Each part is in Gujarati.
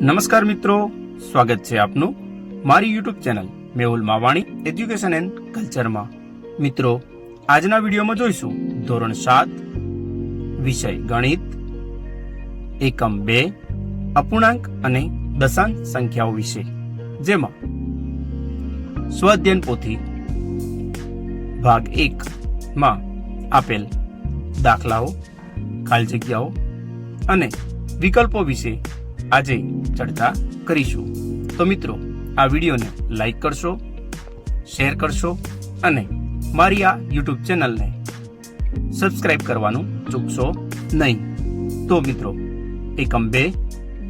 નમસ્કાર મિત્રો, સ્વાગત છે આપનું મારી YouTube channel Mehul Mavani education and કલ્ચરમાં મિત્રો, આજના વિડીયોમાં જોઈશું ધોરણ સાત, વિષય ગણિત, એકમ બે, અપૂર્ણાંક અને દશાંશ સંખ્યાઓ વિશે. જેમાં સ્વઅધ્યયન પોથી ભાગ એક માં આપેલ દાખલાઓ, ખાલી જગ્યાઓ અને વિકલ્પો વિશે આજે ચર્ચા કરીશું. તો મિત્રો, આ વિડીયોને લાઈક કરશો શેર કરશો અને મારી આ યુટ્યુબ ચેનલને સબસ્ક્રાઇબ કરવાનું ચૂકશો નહીં. તો મિત્રો એકમ બે,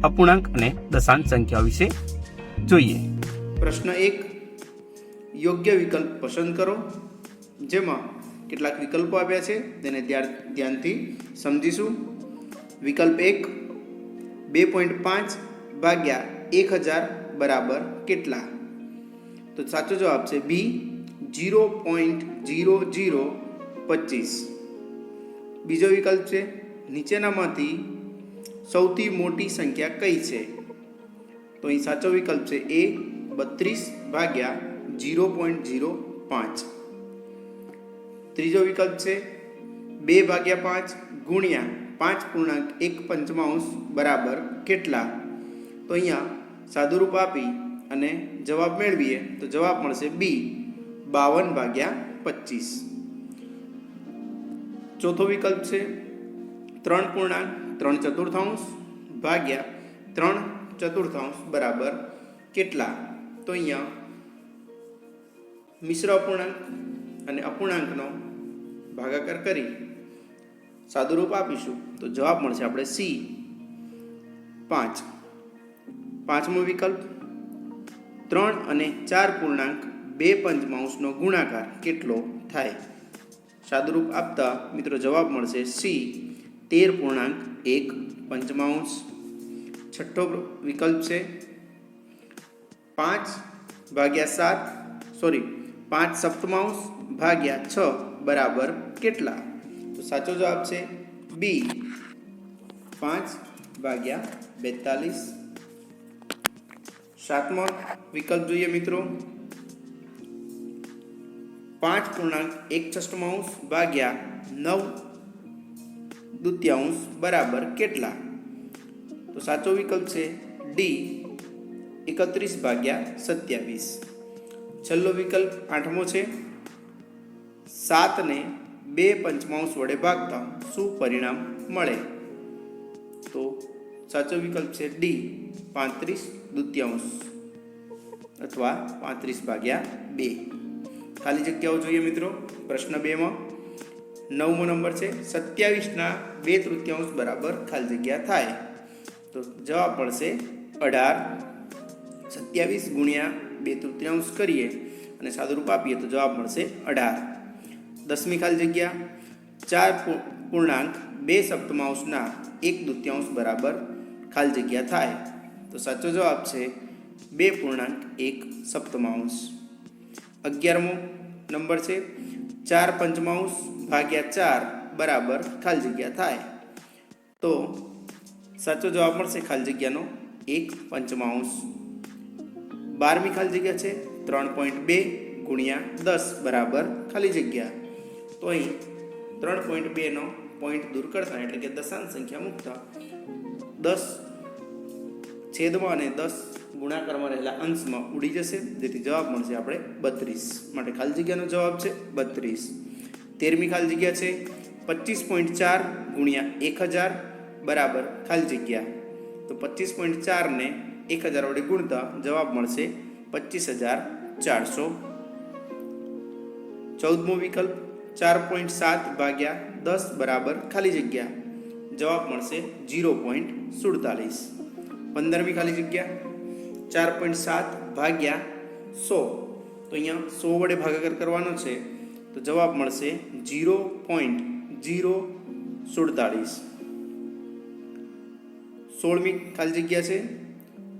અપૂર્ણાંક અને દશાંશ સંખ્યા વિશે જોઈએ. પ્રશ્ન એક, યોગ્ય વિકલ્પ પસંદ કરો, જેમાં કેટલાક વિકલ્પો આપ્યા છે, તેને ધ્યાનથી સમજીશું. વિકલ્પ એક બે પોઈન્ટ પાંચ ભાગ્યા એક હજાર બરાબર કેટલા? તો સાચો જવાબ છે B zero point zero zero પચીસ. બીજો વિકલ્પ છે, નીચેનામાંથી સૌથી મોટી સંખ્યા કઈ છે? તો અહીં સાચો વિકલ્પ છે એ બત્રીસ ભાગ્યા જીરો પોઈન્ટ જીરો પાંચ. ત્રીજો વિકલ્પ છે બે ભાગ્યા પાંચ ગુણ્યા પાંચ પૂર્ણાંક એક પંચમાંશ બરાબર કેટલા? તો અહીંયા સાદુરૂપ આપી અને જવાબ મેળવીએ તો જવાબ મળશે બી, બાવન ભાગ્યા પચીસ. ચોથો વિકલ્પ છે, ત્રણ પૂર્ણાંક, ત્રણ ચતુર્થાંશ ભાગ્યા ત્રણ ચતુર્થાંશ બરાબર કેટલા? તો અહીંયા મિશ્ર અપૂર્ણાંક અને અપૂર્ણાંકનો ભાગાકાર કરી સાદુરૂપ આપીશું. તો જવાબ મળશે આપણે સી. પાંચ. પાંચમો વિકલ્પ. ત્રણ અને ચાર પૂર્ણાંક બે પંચમાંશનો ગુણાકાર કેટલો થાય? સાદુરૂપ આપતા મિત્રો જવાબ મળશે સી. તેર પૂર્ણાંક, એક પંચમાંશ. છઠ્ઠો વિકલ્પ છે. પાંચ ભાગ્યા સાત, સોરી, પાંચ સપ્તમાંશ ભાગ્યા છ બરાબર કેટલા? તો સાચો જવાબ છે બી પાંચ ભાગ્યા બેતાલીસ. સાતમો વિકલ્પ જોઈએ મિત્રો. પાંચ પૂર્ણાંક એક છષ્ટમાંશ ભાગ્યા નવ દુત્યાંશ બરાબર કેટલા? તો સાચો વિકલ્પ છે ડી એકત્રીસ ભાગ્યા સત્યાવીસ. છેલ્લો વિકલ્પ આઠમો છે. સાતને બે પંચમાંશ વડે ભાગતા શું પરિણામ મળે? તો સાચો વિકલ્પ છે ડી, પાંત્રીસ દુત્યાંશ અથવા પાંત્રીસ ભાગ્યા બે. ખાલી જગ્યાઓ જોઈએ મિત્રો, પ્રશ્ન બેમાં. નવમો નંબર છે, સત્યાવીસના બે તૃતીયાંશ બરાબર ખાલી જગ્યા થાય. તો જવાબ મળશે અઢાર. સત્યાવીસ ગુણ્યા બે તૃતીયાંશ કરીએ અને સાદુરૂપ આપીએ તો જવાબ મળશે અઢાર. દસમી ખાલી જગ્યા, ચાર પૂર્ણાંક, બે સપ્તમાંશના એક દૃત્યાંશ બરાબર ખાલી જગ્યા થાય. તો સાચો જવાબ છે બે પૂર્ણાંક, એક સપ્તમાંશ. અગિયારમો નંબર છે, ચાર પંચમાંશ ભાગ્યા ચાર બરાબર ખાલી જગ્યા થાય. તો સાચો જવાબ મળશે ખાલી જગ્યાનો, એક પંચમાંશ. બારમી ખાલી જગ્યા છે, ત્રણ પોઈન્ટ બે ગુણ્યા દસ બરાબર ખાલી જગ્યા. તો અહીં ત્રણ પોઈન્ટ બેનો પોઈન્ટ દૂર કરતા એટલે કે દશાંશ સંખ્યા મૂકતા દસ છેદમાં અને દસ ગુણાકારમાં રહેલા અંશમાં ઉડી જશે. જેથી જવાબ મળશે આપણે બત્રીસ. માટે ખાલી જગ્યાનો જવાબ છે બત્રીસ. તેરમી ખાલી જગ્યા છે પચીસ પોઈન્ટ ચાર ગુણ્યા એક હજાર બરાબર ખાલી જગ્યા. તો પચીસ પોઈન્ટ ચારને એક હજાર વડે ગુણતા જવાબ મળશે પચીસ હજાર ચારસો. ચૌદમો વિકલ્પ ચાર પોઈન્ટ સાત ભાગ્યા દસ બરાબર ખાલી જગ્યા. જવાબ મળશે જીરો પોઈન્ટ સુડતાલીસ. પંદરમી ખાલી જગ્યા. ચાર પોઈન્ટ સાત ભાગ્યા સો. તો અહીંયા સો વડે ભાગાકાર કરવાનો છે. તો જવાબ મળશે જીરો પોઈન્ટ જીરો સુડતાલીસ. સોળમી ખાલી જગ્યા છે.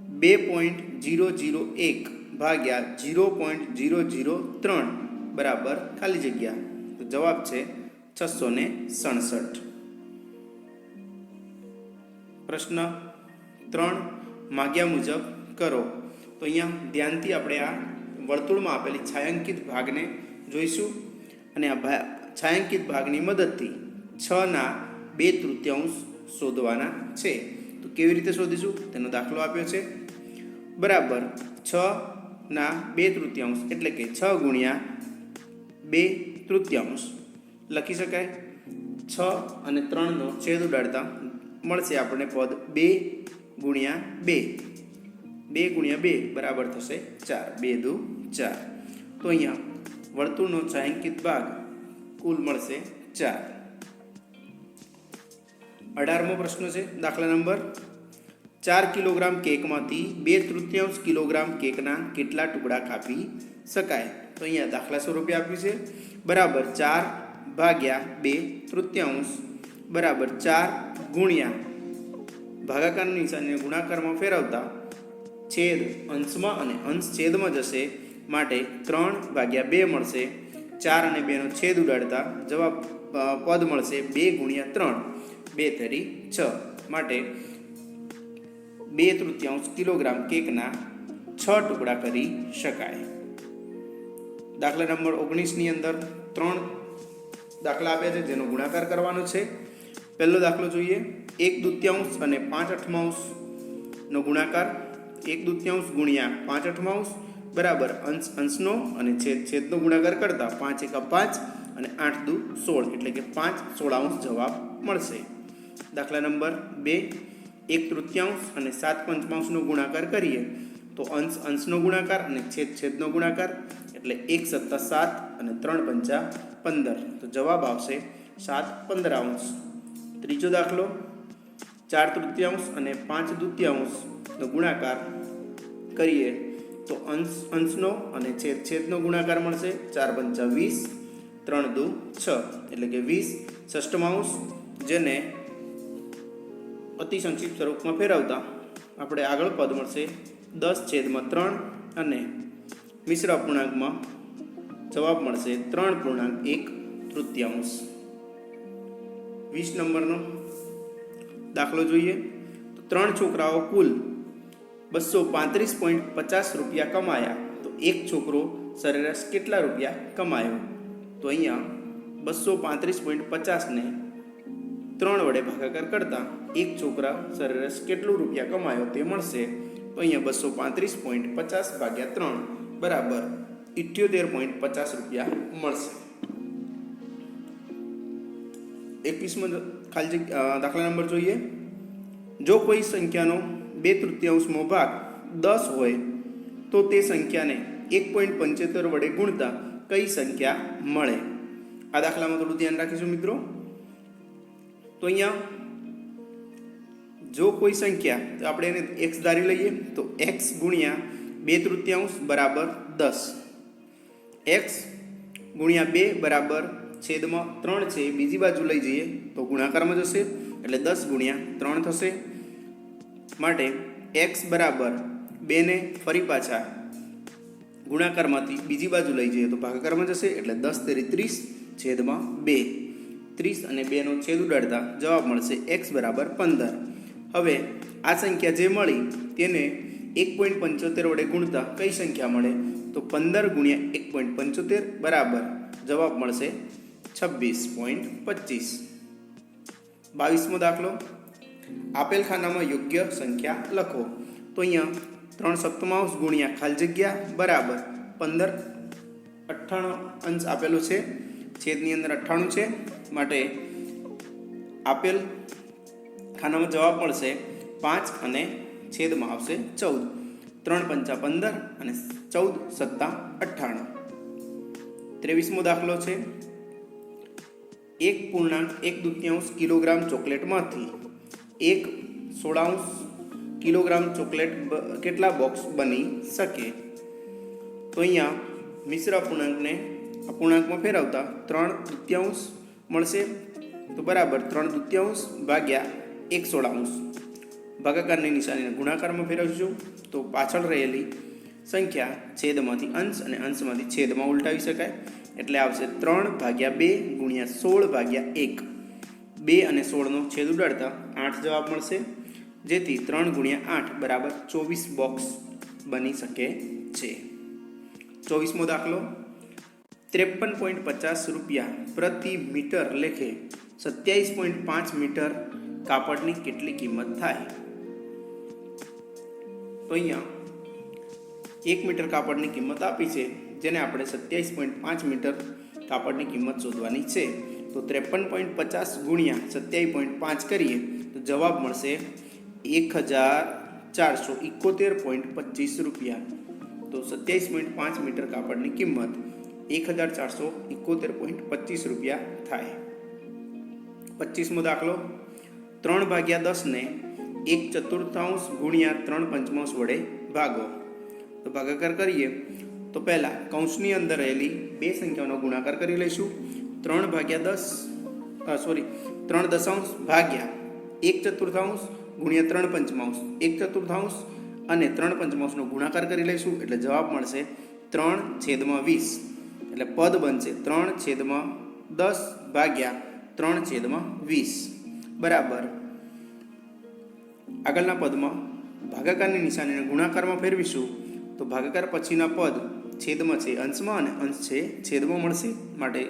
બે પોઈન્ટ જીરો જીરો એક ભાગ્યા જીરો પોઈન્ટ જીરો જીરો ત્રણ બરાબર ખાલી જગ્યા. જવાબ છે છસો ને સડસઠ. પ્રશ્ન ત્રણ માગ્યા મુજબ કરો. તો અહીંયા ધ્યાનથી આપણે આ વર્તુળમાં આપેલી છાયાંકિત ભાગને જોઈશું અને આ ભા છાयांકિત ભાગની મદદથી છના બે તૃતીયાંશ શોધવાના છે. તો કેવી રીતે શોધીશું? તેનો દાખલો આપ્યો છે. બરાબર, છ ના બે તૃતીયાંશ એટલે કે છ ગુણ્યા બે તૃતીયાંશ. લખી શકાય? છ અને ત્રણનો છેદ ઉડાડતા મળશે આપણને પદ બે ગુણ્યા બે. બે ગુણ્યા બે બરાબર થશે ચાર. બે દુ ચાર. તો અહીંયા વર્તુળનો છાંકિત ભાગ કુલ મળશે ચાર. અઢારમો પ્રશ્ન છે, દાખલા નંબર. ચાર કિલોગ્રામ કેકમાંથી બે તૃતીયાંશ કિલોગ્રામ કેકના કેટલા ટુકડા કાપી શકાય? તો અહીંયા દાખલા સ્વરૂપે આપ્યું છે. બરાબર ચાર ભાગ્યા બે તૃતીયાંશ. બરાબર ચાર ગુણ્યા. ભાગાકારની નિશાનીને ગુણાકારમાં ફેરવતા છેદ અંશમાં અને અંશ છેદમાં જશે. માટે ત્રણ ભાગ્યા બે મળશે. ચાર અને બેનો છેદ ઉડાડતા જવાબ પદ મળશે બે ગુણ્યા ત્રણ. બે તરી છ. માટે બે તૃતીયાંશ કિલોગ્રામ કેકના છ ટુકડા કરી શકાય. દાખલા નંબર ઓગણીસની અંદર ત્રણ દાખલા આપ્યા છે, જેનો ગુણાકાર કરવાનો છે. પહેલો દાખલો જોઈએ. એક દૂત્યાંશ અને પાંચ અઠમાંશનો ગુણાકાર. એક દૂત્યાંશ ગુણ્યા પાંચ અઠમાંશ બરાબર અંશ, અંશનો અને છેદ, છેદનો ગુણાકાર કરતા પાંચ એકા પાંચ અને આઠ દુ સોળ, એટલે કે પાંચ સોળાંશ જવાબ મળશે. દાખલા નંબર બે. એક તૃતીયાંશ અને સાત પંચમાંશનો ગુણાકાર કરીએ તો અંશ, અંશનો ગુણાકાર અને છેદ, છેદનો ગુણાકાર. એટલે એક સત્તા સાત અને ત્રણ પંચા પંદર. તો જવાબ આવશે સાત પંદરાંશ ત્રીજો દાખલો, ચાર તૃતીયાંશ અને પાંચ દ્વિતીયાંશનો ગુણાકાર કરીએ તો અંશ, અંશનો અને છેદ, છેદનો ગુણાકાર મળશે. ચાર પંચા વીસ, ત્રણ દુ છ. એટલે કે વીસ ષષ્ટમાંશ જેને અતિ સંક્ષિપ્ત સ્વરૂપમાં ફેરવતા આપણે આગળ પદ મળશે દસ છેદમાં ત્રણ અને મિશ્ર અપૂર્ણાંકમાં જવાબ મળશે ત્રણ પૂર્ણાંક એક તૃતીયાંશ. વીસ નંબરનો દાખલો જોઈએ. તો ત્રણ છોકરાઓ કુલ બસો પાંત્રીસ પોઈન્ટ પચાસ રૂપિયા કમાયા. તો એક છોકરો સરેરાશ કેટલા રૂપિયા કમાયો? તો અહીંયા બસો પાંત્રીસ પોઈન્ટ પચાસને ત્રણ વડે ભાગાકાર કરતાં એક છોકરા સરેરાશ કેટલું રૂપિયા કમાયો તે મળશે? તો અહીંયા બસો પાંત્રીસ પોઈન્ટ પચાસ ભાગ્યા ત્રણ. બરાબર ઇઠ્યોતેર પોઈન્ટ પચાસ રૂપિયા મળશે. એકવીસમો ખાલી દાખલા નંબર જોઈએ. જો કોઈ સંખ્યાનો બે તૃતીયાંશમો ભાગ દસ હોય, તો તે સંખ્યાને એક પોઈન્ટ પંચોતેર વડે ગુણતા કઈ સંખ્યા મળે? આ દાખલામાં થોડું ધ્યાન રાખીશું મિત્રો. તો અહીંયા જો કોઈ સંખ્યા આપણે એને એક્સ ધારી લઈએ, તો એક્સ ગુણ્યા બે તૃતીયાંશ બરાબર દસ. એક્સ ગુણ્યા બે બરાબર છેદમાં ત્રણ છે. બીજી બાજુ લઈ જઈએ તો ગુણાકારમાં જશે એટલે દસ ગુણ્યા ત્રણ થશે. માટે એક્સ બરાબર બેને ફરી પાછા ગુણાકારમાંથી બીજી બાજુ લઈ જઈએ તો ભાગાકારમાં જશે એટલે દસ તેરી ત્રીસ છેદમાં બે. ત્રીસ અને બેનો છેદ ઉડાડતા જવાબ મળશે એક્સ બરાબર પંદર. હવે આ સંખ્યા જે મળી તેને એક પોઈન્ટ પંચોતેર વડે ગુણતા કઈ સંખ્યા મળે તો પંદર ગુણ્યા એક પોઈન્ટ પંચોતેર બરાબર જવાબ મળશે છવ્વીસ પોઈન્ટ પચીસ બાવીસમો દાખલો આપેલ ખાનામાં યોગ્ય સંખ્યા લખો તો અહીંયા ત્રણ સપ્તમાંશ ગુણ્યા ખાલી જગ્યા બરાબર પંદર અઠ્ઠાણું અંશ આપેલો છે છેદની અંદર અઠ્ઠાણું છે માટે આપેલ ખાનામાં જવાબ મળશે પાંચ અને છેદમાં આવશે ચૌદ. ત્રણ પંચા પંદર અને ચૌદ સત્તા અઠ્ઠાણું. ત્રેવીસમો દાખલો છે. એક પૂર્ણાંક એક દુત્યાંશ કિલોગ્રામ ચોકલેટમાંથી એક સોળાંશ કિલોગ્રામ ચોકલેટ કેટલા બોક્સ બની શકે? તો અહીંયા મિશ્ર અપૂર્ણાંકને અપૂર્ણાંકમાં ફેરવતા ત્રણ દુત્યાંશ મળશે. તો બરાબર ત્રણ દુત્યાંશ ભાગ્યા એક સોળાંશ. ભાગાકારની નિશાનીને ગુણાકારમાં ફેરવશું તો પાછળ રહેલી સંખ્યા છેદમાંથી અંશ અને અંશમાંથી છેદમાં ઉલટાવી શકાય. એટલે આવશે ત્રણ ભાગ્યા બે ગુણ્યા સોળ ભાગ્યા એક. બે અને સોળનો છેદ ઉડાડતા આઠ જવાબ મળશે. જેથી ત્રણ ગુણ્યા આઠ બરાબર ચોવીસ બોક્સ બની શકે છે. ચોવીસમો દાખલો. ત્રેપન પોઈન્ટ પચાસ રૂપિયા પ્રતિ મીટર લેખે સત્યાવીસ પોઈન્ટ પાંચ મીટર કાપડની કેટલી કિંમત થાય? તો અહીંયા એક મીટર કાપડની કિંમત આપી છે, જેને આપણે સત્યાવીસ પોઈન્ટ પાંચ મીટર કાપડની કિંમત શોધવાની છે. તો ત્રેપન પોઈન્ટ પચાસ ગુણ્યા સત્યાવીસ પોઈન્ટ પાંચ કરીએ, તો જવાબ મળશે એક હજાર ચારસો ઇકોતેર પોઈન્ટ પચીસ રૂપિયા. તો સત્યાવીસ પોઈન્ટ પાંચ મીટર કાપડની કિંમત એક હજાર ચારસો ઇકોતેર પોઈન્ટ પચીસ રૂપિયા થાય. પચીસમો દાખલો, ત્રણ ભાગ્યા દસને એક ચતુર્થાંશ ગુણ્યા ત્રણ પંચમાંશ વડે ભાગો. તો ભાગાકાર કરીએ. તો પહેલાં કૌંસની અંદર રહેલી બે સંખ્યાઓનો ગુણાકાર કરી લઈશું. ત્રણ ભાગ્યા દસ સોરી ત્રણ દશાંશ ભાગ્યા એક ચતુર્થાંશ ગુણ્યા ત્રણ પંચમાંશ. એક ચતુર્થાંશ અને ત્રણ પંચમાંશનો ગુણાકાર કરી લઈશું. એટલે જવાબ મળશે ત્રણ છેદમાં વીસ. એટલે પદ બનશે ત્રણ છેદમાં દસ ભાગ્યા ત્રણ છેદમાં વીસ. બરાબર. આગળના પદમાં ભાગાકારની નિશાનીને ગુણાકારમાં ફેરવીશું, તો ભાગાકાર પછીના પદ છેદમાં છે અંશમાં અને અંશ છે છેદમાં મળશે માટે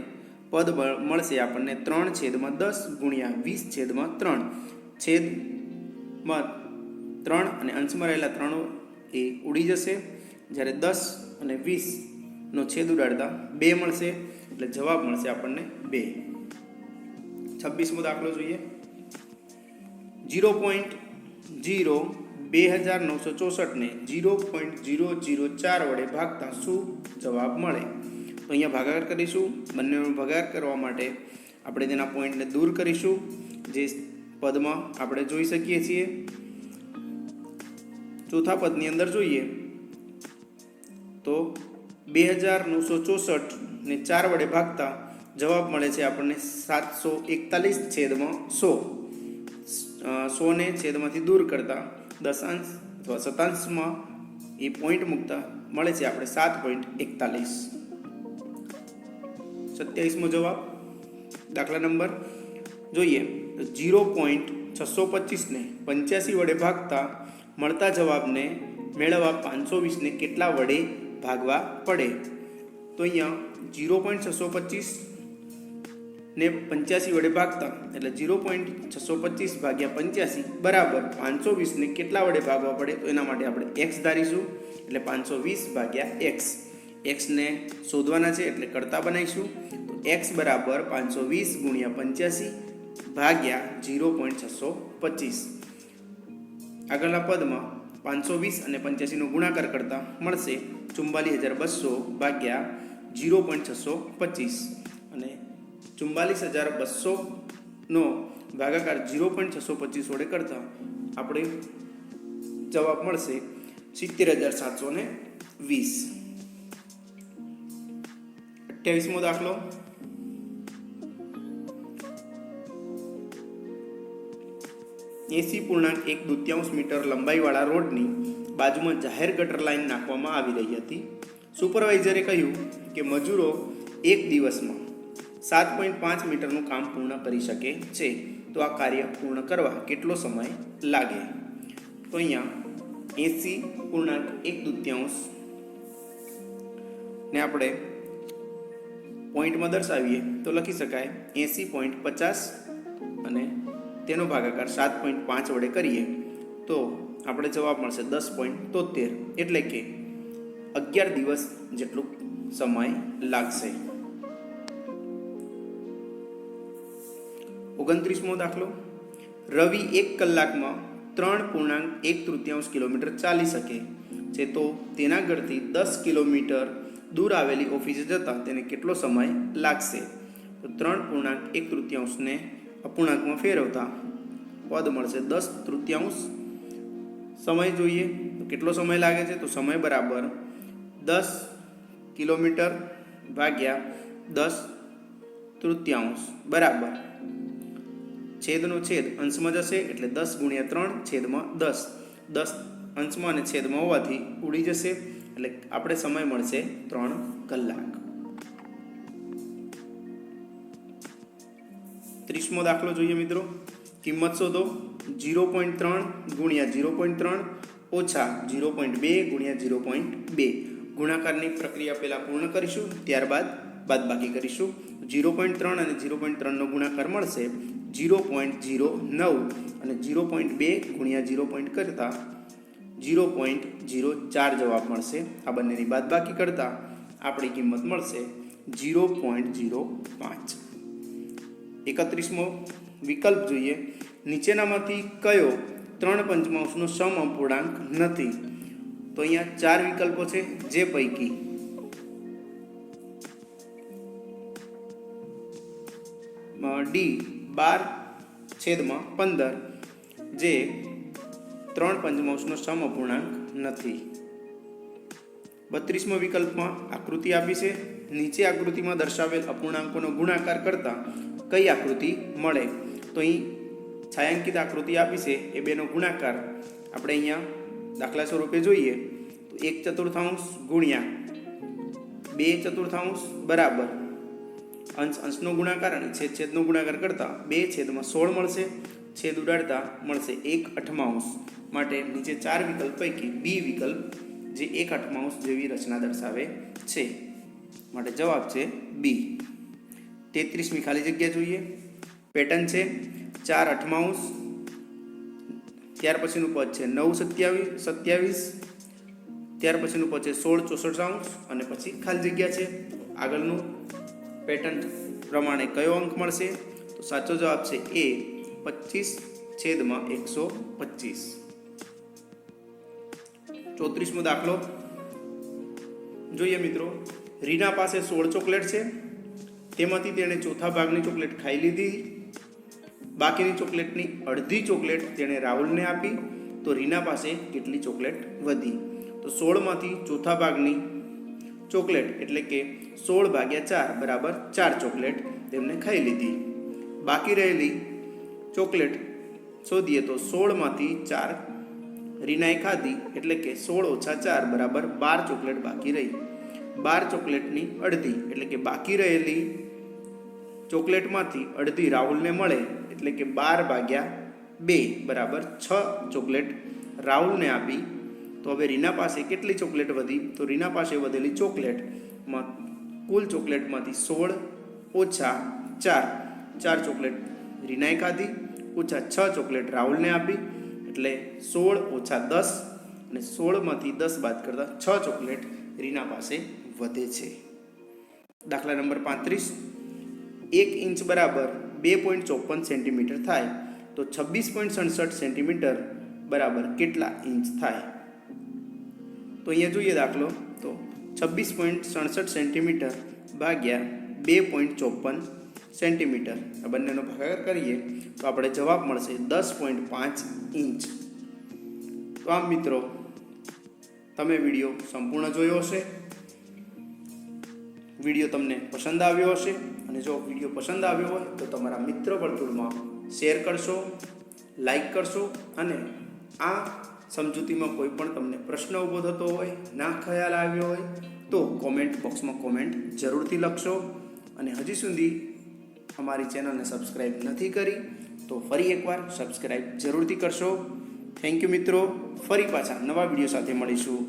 પદ મળશે આપણને ત્રણ છેદમાં દસ ગુણ્યા વીસ છેદમાં ત્રણ. છેદમાં ત્રણ અને અંશમાં રહેલા ત્રણ એ ઉડી જશે. જ્યારે દસ અને વીસનો છેદ ઉડાડતા બે મળશે, એટલે જવાબ મળશે આપણને બે. છવ્વીસમો દાખલો જોઈએ. જીરો પોઈન્ટ જીરો બે હજાર નવસો ચોસઠને જીરો પોઈન્ટ જીરો જીરો ચાર વડે ભાગતા શું જવાબ મળે? તો અહીંયા ભાગાકાર કરીશું. બંનેનો ભાગાકાર કરવા માટે આપણે તેના પોઈન્ટને દૂર કરીશું. જે પદમાં આપણે જોઈ શકીએ છીએ. ચોથા પદની અંદર જોઈએ તો બે હજાર નવસો ચોસઠ ને ચાર વડે ભાગતા જવાબ મળે છે આપણને સાતસો એકતાલીસ છેદમાં સો. સોને છેદમાંથી દૂર કરતા દશાંશ અથવા શતાંશમાં એ પોઈન્ટ મૂકતા મળે છે આપણે સાત પોઈન્ટ એકતાલીસ. સત્યાવીસમો જવાબ, દાખલા નંબર જોઈએ. જીરો પોઈન્ટ છસો પચીસને પંચ્યાસી વડે ભાગતા મળતા જવાબને મેળવવા પાંચસો વીસને કેટલા વડે ભાગવા પડે? તો અહીંયા જીરો પોઈન્ટ છસો પચીસ ને પંચ્યાસી વડે ભાગતા. એટલે જીરો પોઈન્ટ છસો પચીસ ભાગ્યા પંચ્યાસી બરાબર પાંચસો વીસને કેટલા વડે ભાગવા પડે? તો એના માટે આપણે એક્સ ધારીશું. એટલે પાંચસો વીસ ભાગ્યા એક્સ એક્સને શોધવાના છે એટલે કરતા બનાવીશું. તો એક્સ બરાબર પાંચસો વીસ ગુણ્યા પંચ્યાસી ભાગ્યા ઝીરો પોઈન્ટ છસો પચીસ. આગળના પદમાં પાંચસો વીસ અને પંચ્યાસીનો ગુણાકાર કરતા મળશે ચુમ્બાલીસ હજાર બસો ભાગ્યા જીરો પોઈન્ટ છસો પચીસ. અને ચુમ્બાલીસ હજાર બસોનો ભાગાકાર જીરો પોઈન્ટ છસો પચીસ વડે કરતા આપણે જવાબ મળશે સિત્તેર હજાર સાતસો ને વીસ અઠ્યાવીસમો દાખલો એસી પૂર્ણાંક એક દૂત્યાંશ મીટર લંબાઈવાળા રોડની બાજુમાં જાહેર ગટર લાઈન નાખવામાં આવી રહી હતી સુપરવાઇઝરે કહ્યું કે મજૂરો એક દિવસમાં સાત પોઈન્ટ પાંચ મીટરનું કામ પૂર્ણ કરી શકે છે. તો આ કાર્ય પૂર્ણ કરવા કેટલો સમય લાગે? તો અહીંયા એસી પૂર્ણાંક એક દૂત્યાંશ ને આપણે પોઈન્ટમાં દર્શાવીએ તો લખી શકાય એસી પોઈન્ટ પચાસ અને તેનો ભાગાકાર સાત પોઈન્ટ પાંચ વડે કરીએ તો આપણે જવાબ મળશે દસ પોઈન્ટ તોતેર એટલે કે અગિયાર દિવસ જેટલું સમય લાગશે. ઓગણત્રીસમો દાખલો. રવિ એક કલાકમાં ત્રણ પૂર્ણાંક એક તૃતીયાંશ કિલોમીટર ચાલી શકે છે તો તેના ઘરથી દસ કિલોમીટર દૂર આવેલી ઓફિસે જતાં તેને કેટલો સમય લાગશે? તો ત્રણ પૂર્ણાંક એક તૃતીયાંશને અપૂર્ણાંકમાં ફેરવતા પદ મળશે દસ તૃતીયાંશ. સમય જોઈએ તો કેટલો સમય લાગે છે? તો સમય બરાબર દસ કિલોમીટર ભાગ્યા દસ તૃતીયાંશ. બરાબર. છેદનો છેદ અંશમાં જશે એટલે દસ ગુણ્યા ત્રણ છેદમાં દસ. દસ અંશમાં અને છેદમાં હોવાથી ઉડી જશે એટલે આપણે સમય મળશે ત્રણ કલાક. ત્રીસમો દાખલો જોઈએ મિત્રો. કિંમત શોધો. જીરો પોઈન્ટ ત્રણ ગુણ્યા જીરો પોઈન્ટ ત્રણ ઓછા જીરો પોઈન્ટ બે ગુણ્યા જીરો પોઈન્ટ બે. ગુણાકારની પ્રક્રિયા પહેલાં પૂર્ણ કરીશું, ત્યારબાદ બાદબાકી કરીશું. જીરો પોઈન્ટ ત્રણ અને જીરો પોઈન્ટ ત્રણનો ગુણાકાર મળશે જીરો પોઈન્ટ જીરો નવ અને જીરો પોઈન્ટ બે ગુણ્યા જીરો પોઈન્ટ કરતાં જીરો પોઈન્ટ જીરો ચાર જવાબ મળશે. આ બંનેની બાદબાકી કરતાં આપણી કિંમત મળશે જીરો પોઈન્ટ જીરો પાંચ. એકત્રીસમો વિકલ્પ જોઈએ. નીચેનામાંથી કયો ત્રણ પંચમાંશનો સમઅપૂર્ણાંક નથી? તો અહીંયા ચાર વિકલ્પો છે, જે પૈકી ડી બાર છેદમાં પંદર જે ત્રણ પંચમાંશનો સમઅપૂર્ણાંક નથી. બત્રીસમો વિકલ્પમાં આકૃતિ આપી છે. નીચે આકૃતિમાં દર્શાવેલ અપૂર્ણાંકોનો ગુણાકાર કરતા કઈ આકૃતિ મળે? તો અહીં છાયાંકિત આકૃતિ આપી છે. એ બેનો ગુણાકાર આપણે અહીંયા દાખલા સ્વરૂપે જોઈએ. તો એક ચતુર્થાંશ ગુણ્યા બે ચતુર્થાંશ બરાબર. અંશ, અંશનો ગુણાકાર અને છેદ છેદનો ગુણાકાર કરતા બે છેદમાં સોળ મળશે. છેદ ઉડાડતા મળશે એક અઠમાંશ. માટે નીચે ચાર વિકલ્પ પૈકી બી વિકલ્પ જે એક અઠમાંશ જેવી રચના દર્શાવે છે. માટે જવાબ છે બી. તેત્રીસમી ખાલી જગ્યા જોઈએ. પેટર્ન છે ચાર અઠમાંશ. ત્યાર પછીનું પદ છે નવ સત્યાવીસ સત્યાવીસ. ત્યાર પછીનું પદ છે સોળ ચોસઠ અંશ અને પછી ખાલી જગ્યા છે. આગળનું પેટર્ન પ્રમાણે કયો અંક મળશે? તો સાચો જવાબ છે એ પચીસ છેદમાં એકસો પચીસ. ચોત્રીસમો દાખલો. જોઈએ મિત્રો, રીના પાસે સોળ ચોકલેટ છે. તેમાંથી તેણે ચોથા ભાગની ચોકલેટ ખાઈ લીધી. બાકીની ચોકલેટની અડધી ચોકલેટ તેણે રાહુલને આપી. તો રીના પાસે કેટલી ચોકલેટ વધી? તો સોળમાંથી ચોથા ભાગની ચોકલેટ એટલે કે સોળ ભાગ્યા ચાર બરાબર ચાર ચોકલેટ તેમને ખાઈ લીધી. બાકી રહેલી ચોકલેટ શોધીએ તો સોળમાંથી ચાર રીનાએ ખાધી એટલે કે સોળ ઓછા ચાર બરાબર બાર ચોકલેટ બાકી રહી. બાર ચોકલેટની અડધી એટલે કે બાકી રહેલી ચોકલેટમાંથી અડધી રાહુલને મળે એટલે કે બાર ભાગ્યા બે બરાબર છ ચોકલેટ રાહુલને આપી તો હવે રીના પાસે કેટલી ચોકલેટ વધી? તો રીના પાસે વધેલી ચોકલેટમાં કુલ ચોકલેટમાંથી સોળ ઓછા ચાર. ચાર ચોકલેટ રીનાએ ખાધી, ઓછા છ ચોકલેટ રાહુલને આપી, એટલે સોળ ઓછા દસ અને સોળમાંથી દસ બાદ કરતાં છ ચોકલેટ રીના પાસે વધે છે. દાખલા નંબર પાંત્રીસ. એક ઇંચ બરાબર બે પોઈન્ટ ચોપન સેન્ટીમીટર થાય. તો છવ્વીસ પોઈન્ટ સડસઠ સેન્ટીમીટર બરાબર કેટલા ઇંચ થાય? તો અહીંયા જોઈએ દાખલો. તો છવ્વીસ પોઈન્ટ સડસઠ સેન્ટીમીટર ભાગ્યા બે પોઈન્ટ ચોપન સેન્ટીમીટર. આ બંનેનો ભાગાકાર કરીએ તો આપણે જવાબ મળશે દસ પોઈન્ટ પાંચ ઇંચ. તો આમ મિત્રો, તમે વીડિયો સંપૂર્ણ જોયો હશે. વીડિયો તમને પસંદ આવ્યો હશે. અને જો વીડિયો પસંદ આવ્યો હોય તો તમારા મિત્ર વર્તુળમાં શેર કરશો, લાઈક કરશો અને આ સમજૂતીમાં કોઈ પણ તમને પ્રશ્ન ઊભો થતો હોય, ના ખ્યાલ આવ્યો હોય, તો કોમેન્ટ બોક્સમાં કોમેન્ટ જરૂરથી લખશો. અને હજી સુધી અમારી ચેનલને સબસ્ક્રાઈબ નથી કરી, તો ફરી એકવાર સબસ્ક્રાઈબ જરૂરથી કરશો. થેન્ક યુ મિત્રો. ફરી પાછા નવા વીડિયો સાથે મળીશું.